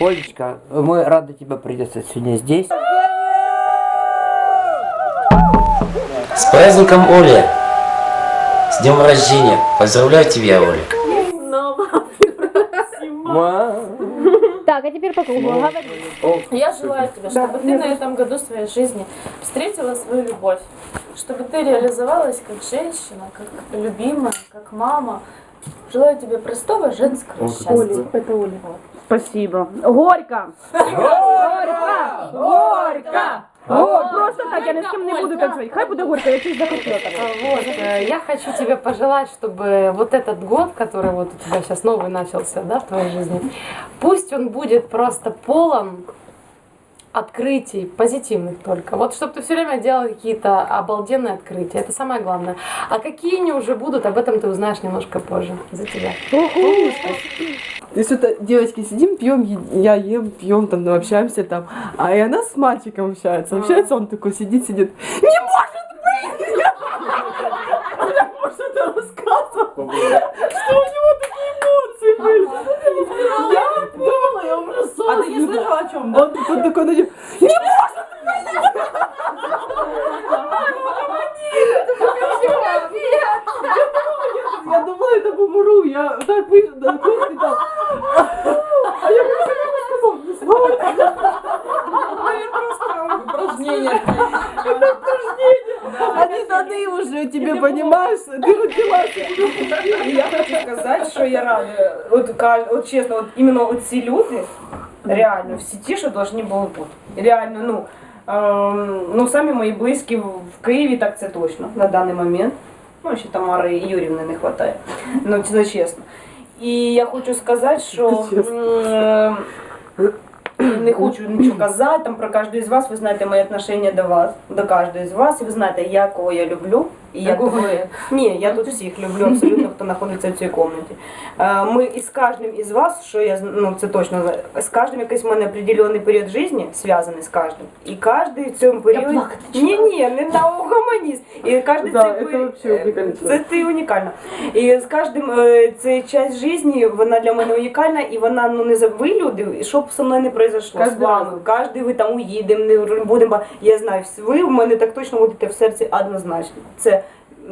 Олечка, мы рады тебя приветствовать сегодня здесь. С праздником, Оля! С днем рождения! Поздравляю тебя, Оля! Так, а теперь по кругу. Говори. Я желаю тебе, чтобы ты на этом году своей жизни встретила свою любовь, чтобы ты реализовалась как женщина, как любимая, как мама. Желаю тебе простого женского счастья. Это Оля. Спасибо. Горько! Горько! Горько! О, просто так, я ни с кем не буду танцевать. Хай буде горько, я чуть захотела так. Вот, э, я хочу тебе пожелать, чтобы вот этот год, который вот у тебя сейчас новый начался, да, в твоей жизни, пусть он будет просто полон открытий, позитивных только. Вот чтобы ты все время делал какие-то обалденные открытия, это самое главное. А какие они уже будут, об этом ты узнаешь немножко позже за тебя. То есть это девочки сидим, пьем, я ем, пьем, там, ну, общаемся там, а и она с мальчиком общается. Общается, он такой сидит, сидит. Не может быть! Я может это рассказывал, что у него такие эмоции были. Я думала, я ужасалась. А ты не слышала о чем? Он, такой на нее, не может быть! Я думала, это бумру, я так вышла, да, кофе там. А я просто сказал, не знаю. Упражнение. Они даны уже тебе, понимаешь? Ты родилась. І я хочу сказати, що я рада. От, ка- от чесно, от іменно оці люди, реально, всі ті, що повинні були бути. Реально, ну, ем, ну самі мої близькі в в Києві, так це точно на даний момент. Ну, ще Тамари Юрівни не вистачає. Ну, це чесно. І я хочу сказати, що Це чесно. м, не хочу нічого казати там про кожного з вас. Ви знаєте моє отношення до вас, до кожного з вас, і ви знаєте, я кого я люблю. І я ви? ні, я тут всіх люблю, абсолютно, хто знаходиться в цій кімнаті. Е, Ми із кожним із вас, що я ну це точно з кожним якийсь в мене определений період життя зв'язаний з кожним. І кожен в цьому періоді. Ні, ні, не на угомоніст. І кожен Да, цей це період- Це ти унікальна. І з кожним е, цей час житті вона для мене унікальна, і вона ну не за ви люди, що б со мною не произошло з вами. Кожен ви там уїдемо, не будемо. Я знаю, ви в мене так точно будете в серці однозначно. Це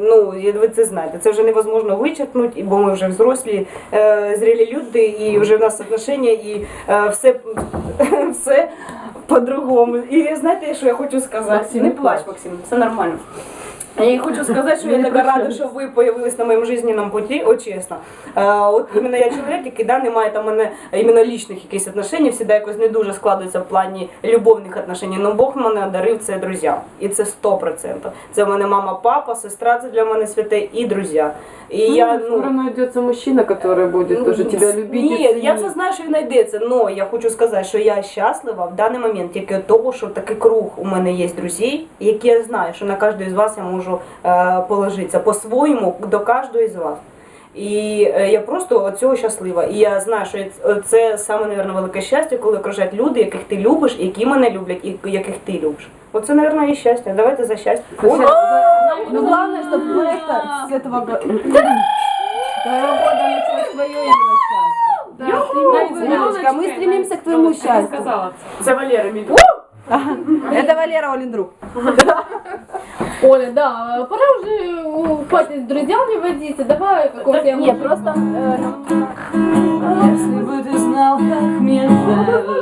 Ну, я- ви це знаєте, це вже невозможно вичерпнути, бо ми вже взрослі, е, зрілі люди, і вже в нас отношення, і е, все, все по-другому. І знаєте, що я хочу сказати? Максим, не плач, Максим, все нормально. Я хочу сказати, що я така рада, що ви появились на моєму жизненному путі, от чесно. От іменно я чоловік, який да, не має там мене іменно лічних якихось отношень, всегда якось не дуже складується в плані любовних отношень. Ну Бог мене одарив це друзі. І це 100%. Це в мене мама, папа, сестра, це для мене святе і друзі. І я, ну, Скоро найдется мужчина, который будет тоже тебя любить. и ні, я це знаю, що він знайдеться, але я хочу сказати, що я щаслива в даний момент тільки від того, що такий круг у мене є друзів, які я знаю, що на кожного з вас я можу е, положитися по-своєму до кожного з вас. І е, я просто від цього щаслива. І я знаю, що це- це саме, мабуть, велике щастя, коли окружають люди, яких ти любиш, які мене люблять, і яких ти любиш. Оце, мабуть, і щастя. Давайте за щастя. Ой, Ну главное, чтобы мы это с этого го- Твоего года началось твое именно счастье. Леночка, мы стремимся к твоему счастью. Це Валера мій друг. Это Валера Олин друг. Оля, да, пора уже у Пати с друзьями водиться. Давай какого-то я Нет, просто Если бы ты знал, как мне жаль,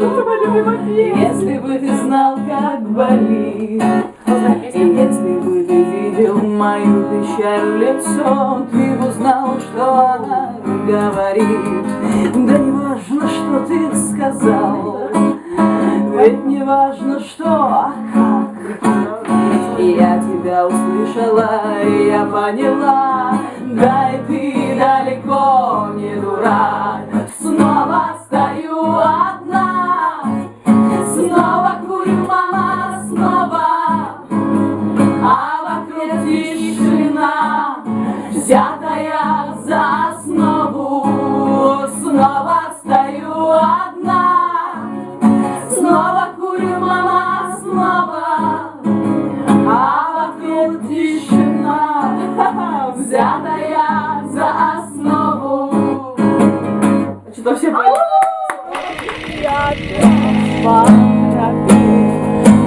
если бы ты знал, как болит, и если бы ты видел мою печаль лицо, ты бы узнал, что она говорит. Да не важно, что ты сказал, ведь не важно, что, а как. И я тебя услышала, и я поняла, да и ты далеко не дурак. Что-то все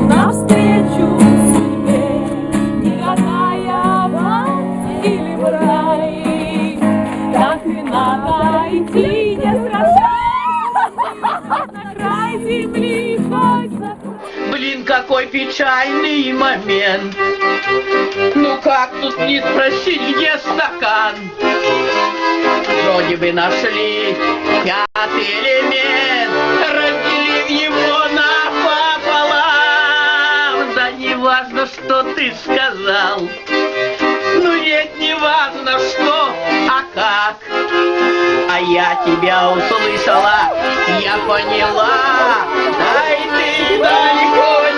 навстречу судьбе, не гадая в или в рай. Так и надо идти, не сражаясь, на край земли хоть за Блин, какой печальный момент. Ну как тут не спросить, где? Вроде бы нашли пятый элемент, разделив его напополам. Да не важно, что ты сказал, ну ведь не важно что, а как. А я тебя услышала, я поняла, дай ты далеко